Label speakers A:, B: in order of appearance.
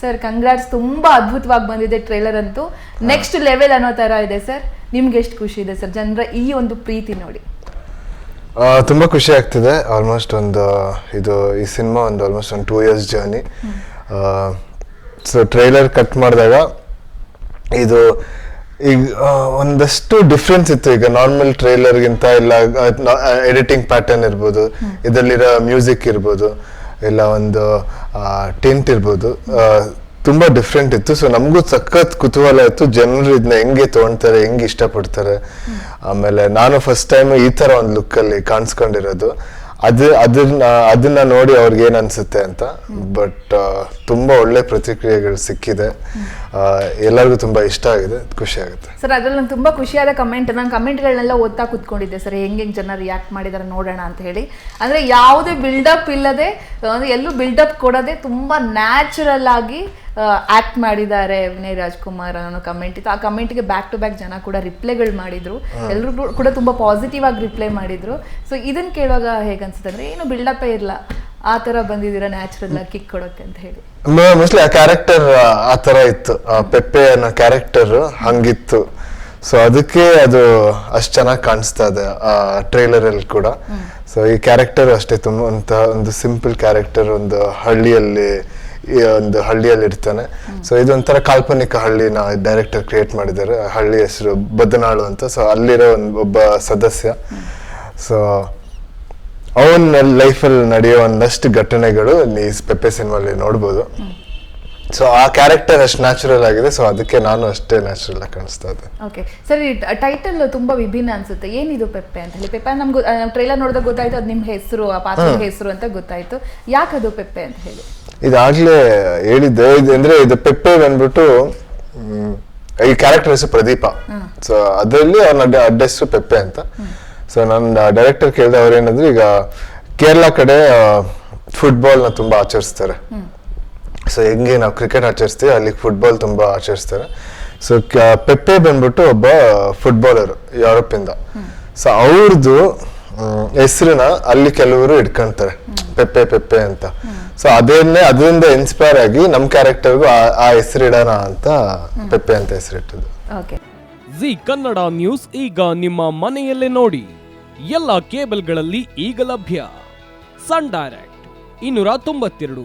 A: Sir congrats ತುಂಬಾ ಅದ್ಭುತವಾಗಿ ಬಂದಿದೆ ಟ್ರೇಲರ್ ಅಂತೂ. ನೆಕ್ಸ್ಟ್ ಲೆವೆಲ್ ಅನ್ನೋ ತರ ಇದೆ ಸರ್. ನಿಮ್ಗೆ ಎಷ್ಟು ಖುಷಿ ಇದೆ ಸರ್? ಜನರ ಈ ಒಂದು ಪ್ರೀತಿ ನೋಡಿ.
B: ತುಂಬ ಖುಷಿ ಆಗ್ತಿದೆ. ಆಲ್ಮೋಸ್ಟ್ ಒಂದು ಇದು ಈ ಸಿನಿಮಾ ಒಂದು ಆಲ್ಮೋಸ್ಟ್ ಒಂದು two years journey so trailer cut ಮಾಡಿದಾಗ ಇದು ಈಗ ಒಂದಷ್ಟು ಡಿಫ್ರೆನ್ಸ್ ಇತ್ತು. ಈಗ ನಾರ್ಮಲ್ ಟ್ರೈಲರ್ಗಿಂತ ಇಲ್ಲ ಎಡಿಟಿಂಗ್ ಪ್ಯಾಟರ್ನ್ ಇರ್ಬೋದು. ಇದರಲ್ಲಿರೋ ಮ್ಯೂಸಿಕ್ ಇರ್ಬೋದು. ಇಲ್ಲ ಒಂದು ಟೆಂಟ್ ಇರ್ಬೋದು. ತುಂಬ ಡಿಫ್ರೆಂಟ್ ಇತ್ತು. ಸೊ ನಮಗೂ ಸಖತ್ ಕುತೂಹಲ ಇತ್ತು. ಜನರು ಇದನ್ನ ಹೆಂಗೆ ತೊಗೊಳ್ತಾರೆ ಹೆಂಗೆ ಇಷ್ಟಪಡ್ತಾರೆ. ಆಮೇಲೆ ನಾನು ಫಸ್ಟ್ ಟೈಮ್ ಈ ತರ ಒಂದು ಲುಕ್ ಅಲ್ಲಿ ಕಾಣಿಸ್ಕೊಂಡಿರೋದು. ಅದು, ಅದನ್ನ ಅದನ್ನ ನೋಡಿ ಅವ್ರಿಗೆ ಏನ್ ಅನ್ಸುತ್ತೆ ಅಂತ. ಬಟ್ ತುಂಬಾ ಒಳ್ಳೆ ಪ್ರತಿಕ್ರಿಯೆಗಳು ಸಿಕ್ಕಿದೆ. ಎಲ್ಲರಿಗೂ ತುಂಬಾ ಇಷ್ಟ ಆಗಿದೆ. ಖುಷಿ ಆಗುತ್ತೆ.
A: ಸರ್, ಅದ್ರಲ್ಲಿ ನಂಗೆ ತುಂಬಾ ಖುಷಿಯಾದ ಕಮೆಂಟ್ ನಾನು ಕಮೆಂಟ್ಗಳನ್ನೆಲ್ಲ ಓದ್ತಾ ಕುತ್ಕೊಂಡಿದ್ದೆ. ಸರ್, ಹೆಂಗೆ ಹೆಂಗೆ ಜನ ರಿಯಾಕ್ಟ್ ಮಾಡಿದಾರೆ ನೋಡೋಣ ಅಂತ ಹೇಳಿ. ಅಂದ್ರೆ ಯಾವುದೇ ಬಿಲ್ಡಪ್ ಇಲ್ಲದೆ ಎಲ್ಲೂ ಬಿಲ್ಡಪ್ ಕೊಡದೆ ತುಂಬಾ ನ್ಯಾಚುರಲ್ ಆಗಿ ಆಕ್ಟ್ ಮಾಡಿದ್ದಾರೆ ವಿನಯ್ ರಾಜ್ಕುಮಾರ್ ಅನ್ನೋ ಕಮೆಂಟ್ ಇತ್ತು. ಆ ಕಮೆಂಟ್ಗೆ ಬ್ಯಾಕ್ ಟು ಬ್ಯಾಕ್ ಜನ ಕೂಡ ರಿಪ್ಲೈಗಳು ಮಾಡಿದ್ರು. ಎಲ್ಲರೂ ಕೂಡ ತುಂಬಾ ಪಾಸಿಟಿವ್ ಆಗಿ ರಿಪ್ಲೈ ಮಾಡಿದ್ರು. ಸೊ ಇದನ್ನ ಕೇಳುವಾಗ ಹೇಗನ್ಸುತ್ತೆ ಅಂದ್ರೆ ಏನು ಬಿಲ್ಡಪ್ಪೇ ಇರಲ್ಲ ಆ ತರ ಬಂದಿದ್ದೀರಾ ನ್ಯಾಚುರಲ್ ಆಗಿ ಕಿಕ್ ಕೊಡೋಕೆ ಅಂತ ಹೇಳಿ.
B: ಮೋಸ್ಟ್ಲಿ ಆ ಕ್ಯಾರೆಕ್ಟರ್ ಆ ತರ ಇತ್ತು. ಪೆಪ್ಪೆ ಅನ್ನೋ ಕ್ಯಾರೆಕ್ಟರ್ ಹಂಗಿತ್ತು. ಸೊ ಅದಕ್ಕೆ ಅದು ಅಷ್ಟು ಚೆನ್ನಾಗಿ ಕಾಣಿಸ್ತಾ ಇದೆ ಆ ಟ್ರೈಲರ್ ಅಲ್ಲಿ ಕೂಡ ಸೊ ಈ ಕ್ಯಾರೆಕ್ಟರ್ ಅಷ್ಟೇ. ತುಂಬ ಒಂದು ಸಿಂಪಲ್ ಕ್ಯಾರೆಕ್ಟರ್ ಒಂದು ಹಳ್ಳಿಯಲ್ಲಿ ಈ ಒಂದು ಹಳ್ಳಿಯಲ್ಲಿ ಇರ್ತಾನೆ ಸೊ ಇದೊಂಥರ ಕಾಲ್ಪನಿಕ ಹಳ್ಳಿನ ಡೈರೆಕ್ಟರ್ ಕ್ರಿಯೇಟ್ ಮಾಡಿದ್ದಾರೆ. ಹಳ್ಳಿ ಹೆಸರು ಬದನಾಳು ಅಂತ. ಸೊ ಅಲ್ಲಿರೋ ಒಂದು ಒಬ್ಬ ಸದಸ್ಯ. ಸೊ ಅವನ ಲೈಫಲ್ಲಿ ನಡೆಯೋ ಒಂದಷ್ಟು ಘಟನೆಗಳು ಈ ಪೆಪ್ಪೆ ಸಿನಿಮಾಲಿ ನೋಡ್ಬೋದು. ಸೊ ಆ ಕ್ಯಾರೆಕ್ಟರ್ ಅಷ್ಟು ನ್ಯಾಚುರಲ್ ಆಗಿದೆ. ಸೊ ಅದಕ್ಕೆ ನಾನು ಅಷ್ಟೇ ನ್ಯಾಚುರಲ್ ಆಗಿ ಕಾಣಿಸ್ತಾ ಇದೆ.
A: ಓಕೆ ಸರಿ ಈ ಟೈಟಲ್ ತುಂಬಾ ವಿಭಿನ್ನ ಅನ್ಸುತ್ತೆ. ಏನಿದು ಪೆಪ್ಪೆ ಅಂತ ಹೇಳಿ? ಪೆಪ್ಪೆ ನಮ್ಗೆ ಟ್ರೈಲರ್ ನೋಡಿದಾಗ ಗೊತ್ತಾಯ್ತು ಅದು ನಿಮ್ಮ ಹೆಸರು ಆ ಪಾತ್ರದ ಹೆಸರು ಅಂತ ಗೊತ್ತಾಯ್ತು. ಯಾಕೆ ಯಾಕದು ಪೆಪ್ಪೆ ಅಂತ ಹೇಳಿ?
B: ಇದಾಗಲೇ ಹೇಳಿದ್ದೆ. ಇದು ಅಂದ್ರೆ ಇದು ಪೆಪ್ಪೆ ಬಂದ್ಬಿಟ್ಟು ಈ ಕ್ಯಾರೆಕ್ಟರ್ ಹೆಸರು ಪ್ರದೀಪ. ಸೊ ಅದರಲ್ಲಿ ಅವನ ಅಡ್ಡ ಹೆಸರು ಪೆಪ್ಪೆ ಅಂತ. ಸೊ ನನ್ನ ಡೈರೆಕ್ಟರ್ ಕೇಳಿದೆ ಅವ್ರು ಏನಂದ್ರೆ ಈಗ ಕೇರಳ ಕಡೆ ಫುಟ್ಬಾಲ್ನ ತುಂಬಾ ಆಚರಿಸ್ತಾರೆ. ಸೊ ಹೆಂಗೆ ನಾವು ಕ್ರಿಕೆಟ್ ಆಚರಿಸ್ತೀವಿ ಅಲ್ಲಿ ಫುಟ್ಬಾಲ್ ತುಂಬ ಆಚರಿಸ್ತಾರೆ. ಸೊ ಪೆಪ್ಪೆ ಬಂದ್ಬಿಟ್ಟು ಒಬ್ಬ ಫುಟ್ಬಾಲರ್ ಯುರೋಪಿಂದ. ಸೊ ಅವ್ರದ್ದು ಹೆಸರನ್ನ ಅಲ್ಲಿ ಕೆಲವರು ಇಟ್ಕೊಂತಾರೆ. ಪೆಪ್ಪೆ ಪೆಪ್ಪೆ ಅಂತ. ಸೊ ಅದನ್ನೇ ಅದರಿಂದ ಇನ್ಸ್ಪೈರ್ ಆಗಿ ನಮ್ಮ ಕ್ಯಾರೆಕ್ಟರ್ಗೂ ಆ ಹೆಸರಿಡೋಣ ಅಂತ ಪೆಪ್ಪೆ ಅಂತ ಹೆಸರಿಟ್ಟದ್ದು
A: ಓಕೆ
C: ಜಿ ಕನ್ನಡ ನ್ಯೂಸ್ ಈಗ ನಿಮ್ಮ ಮನೆಯಲ್ಲೇ ನೋಡಿ. ಎಲ್ಲ ಕೇಬಲ್ಗಳಲ್ಲಿ ಈಗ ಲಭ್ಯ. ಸನ್ ಡೈರೆಕ್ಟ್ ಇನ್ನೂರ ತೊಂಬತ್ತೆರಡು.